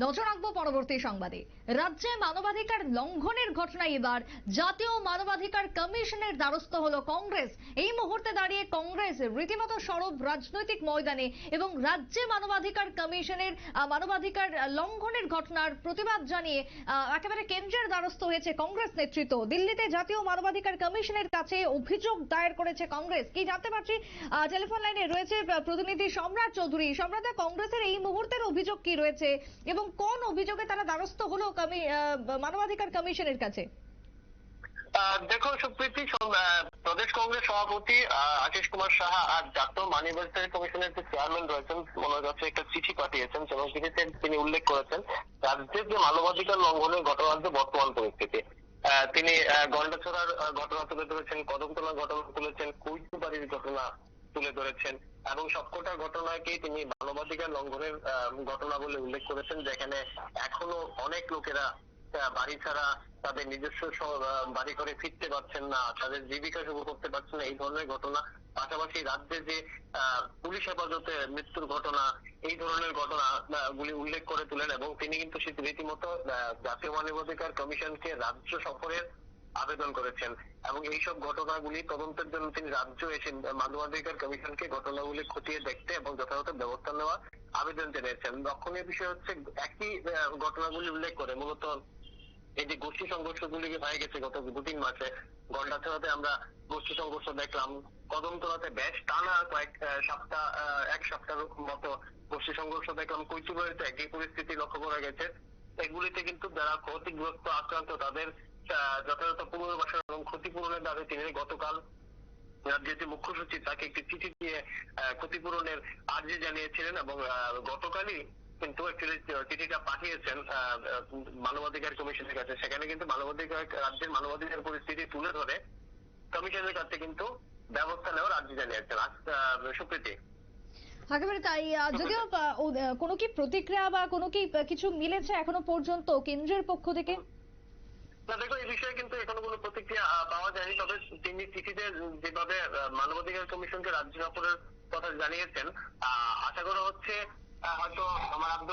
নজর রাখব পরবর্তী সংবাদে। রাজ্যে মানবাধিকার লঙ্ঘনের ঘটনায় এবার জাতীয় মানবাধিকার কমিশনের দ্বারস্থ হলো কংগ্রেস। এই মুহূর্তে দাঁড়িয়ে কংগ্রেস রীতিমতো সরব রাজনৈতিক ময়দানে এবং রাজ্যে মানবাধিকার কমিশনের মানবাধিকার লঙ্ঘনের ঘটনার প্রতিবাদ জানিয়ে একেবারে কেন্দ্রের দ্বারস্থ হয়েছে কংগ্রেস নেতৃত্ব। দিল্লিতে জাতীয় মানবাধিকার কমিশনের কাছে অভিযোগ দায়ের করেছে কংগ্রেস। কি জানতে পারছি? টেলিফোন লাইনে রয়েছে প্রতিনিধি সম্রাট চৌধুরী। সম্রাট, কংগ্রেসের এই মুহূর্তের অভিযোগ কি রয়েছে? এবং কোন অভিযোগে তারা দ্বারস্থ হলো মানবাধিকার কমিশনের কাছে? দেখো সুপ্রীতি প্রদেশ কংগ্রেস সভাপতি আশিস কুমার সাহা আর জাতীয় মানবাধিকার কমিশনের যে চেয়ারম্যান রয়েছেন মনোজ কাছে একটা চিঠি পাঠিয়েছেন, এবং চিঠিতে তিনি উল্লেখ করেছেন, রাজ্যের যে মানবাধিকার লঙ্ঘনের ঘটনার যে বর্তমান পরিস্থিতি। তিনি গন্ডাছড়ার ঘটনা তুলে ধরেছেন কদমতলার ঘটনা তুলেছেন কৈতুবাড়ির ঘটনা তুলে ধরেছেন। এবং সবকটা ঘটনাকেই তিনি মানবাধিকার লঙ্ঘনের ঘটনা বলে উল্লেখ করেছেন, যেখানে এখনও অনেক লোকেরা বাড়ি ছাড়া তাদের নিজস্ব বাড়ি করে ফিরতে পারছেন না, তাদের জীবিকা শুরু করতে পারছেন না, এই ধরনের ঘটনা। পাশাপাশি রাজ্যে যে পুলিশ হেফাজতে মৃত্যুর ঘটনা, এই ধরনের ঘটনা গুলি উল্লেখ করে তুলেন এবং তিনি কিন্তু রীতিমতো জাতীয় মানবাধিকার কমিশনকে রাজ্য সফরের আবেদন করেছেন এবং এইসব ঘটনাগুলি তদন্তের জন্য তিনি রাজ্য এসে মানবাধিকার কমিশনকে ঘটনাগুলি খতিয়ে দেখতে এবং যথাযথ ব্যবস্থা নেওয়ার আবেদন জানিয়েছেন। লক্ষণীয় বিষয় হচ্ছে একই ঘটনাগুলি উল্লেখ করে মূলত এই যে গোষ্ঠী সংঘর্ষগুলি হয়ে গেছে গত দু তিন মাসে গন্ডাছড়াতে আমরা গোষ্ঠী সংঘর্ষ দেখলাম কদমতলাতে বেশ টানা কয়েক সপ্তাহ এক সপ্তাহ মতো গোষ্ঠী সংঘর্ষ দেখলাম। কৈতুবাড়িতে একই পরিস্থিতি লক্ষ্য করা গেছে। এগুলিতে কিন্তু যারা ক্ষতিগ্রস্ত আক্রান্ত, তাদের যথাযথ পুনর্বাসন এবং ক্ষতিপূরণের দাবি তিনি গতকাল রাজ্যের যে মুখ্য সচিব তাকে একটি চিঠি দিয়ে ক্ষতিপূরণের আর্জি জানিয়েছিলেন এবং গতকালই কিন্তু চিঠিটা পাঠিয়েছেন মানবাধিকার কমিশনের কাছে। সেখানে কিন্তু মানবাধিকার রাজ্যের মানবাধিকার পরিস্থিতি তুলে ধরে কমিশনের কাছে কিন্তু ব্যবস্থা নেওয়ার আর্জি জানিয়েছেন। আজ, সুপ্রীতি। একেবারে তাই যদিও কোনো কি প্রতিক্রিয়া বা কোনো কি কিছু মিলেছে এখনও পর্যন্ত কেন্দ্রের পক্ষ থেকে? না দেখো এই বিষয়ে কিন্তু এখনও কোনো প্রতিক্রিয়া পাওয়া যায়নি। তবে তিনি চিঠিতে যেভাবে মানবাধিকার কমিশনকে রাজ্য সফরের কথা জানিয়েছেন আশা করা হচ্ছে হয়তো আমার রাজ্য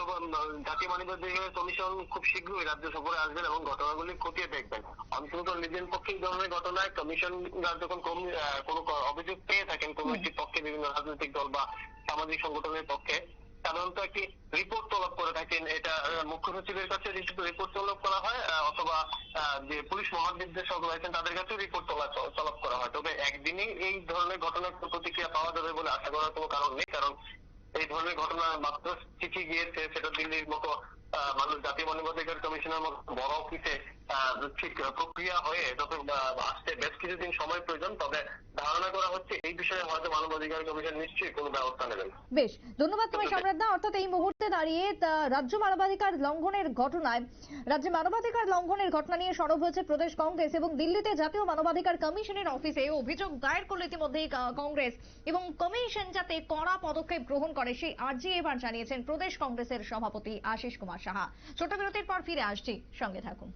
জাতীয় মানবাধিকার কমিশন খুব শীঘ্রই রাজ্য সফরে আসবেন এবং ঘটনাগুলি খতিয়ে দেখবেন। অন্তত নিজের পক্ষে এই ধরনের ঘটনায় কমিশন যখন কোনো অভিযোগ পেয়ে থাকেন কোনো একটি পক্ষে বিভিন্ন রাজনৈতিক দল বা সামাজিক সংগঠনের পক্ষে সাধারণত একটি রিপোর্ট তলব করে থাকেন। এটা মুখ্য সচিবের কাছে রিপোর্ট তলব করা হয় অথবা যে পুলিশ মহানির্দেশক রয়েছেন, তাদের কাছে রিপোর্ট তলব করা হয়। তবে একদিনেই এই ধরনের ঘটনার প্রতিক্রিয়া পাওয়া যাবে বলে আশা করার কোনো কারণ নেই, কারণ এই ধরনের ঘটনা মাত্র চিঠি গিয়েছে, সেটা দিল্লির মতো মানুষ জাতীয় মানবাধিকার কমিশনের মতো বড় অফিসে ঠিক প্রক্রিয়া হয়ে যত আসতে বেশ কিছুদিন সময় প্রয়োজন তবে ধারণা করা হচ্ছে এই বিষয়ে হয়তো মানবাধিকার কমিশন নিশ্চয়ই কোনো ব্যবস্থা নেবেন বেশ ধন্যবাদ তোমায় সম্রাট দা। অর্থাৎ এই মুহূর্তে দাঁড়িয়ে রাজ্য মানবাধিকার লঙ্ঘনের ঘটনায় রাজ্যে মানবাধিকার লঙ্ঘনের ঘটনা নিয়ে সরব হয়েছে প্রদেশ কংগ্রেস এবং দিল্লিতে জাতীয় মানবাধিকার কমিশনের অফিসে অভিযোগ দায়ের করল ইতিমধ্যেই কংগ্রেস এবং কমিশন যাতে কড়া পদক্ষেপ গ্রহণ করে সেই আর্জি এবার জানিয়েছেন প্রদেশ কংগ্রেসের সভাপতি আশিস কুমার সাহা। ছোট বিরতির পর ফিরে আসছি। সঙ্গে থাকুন।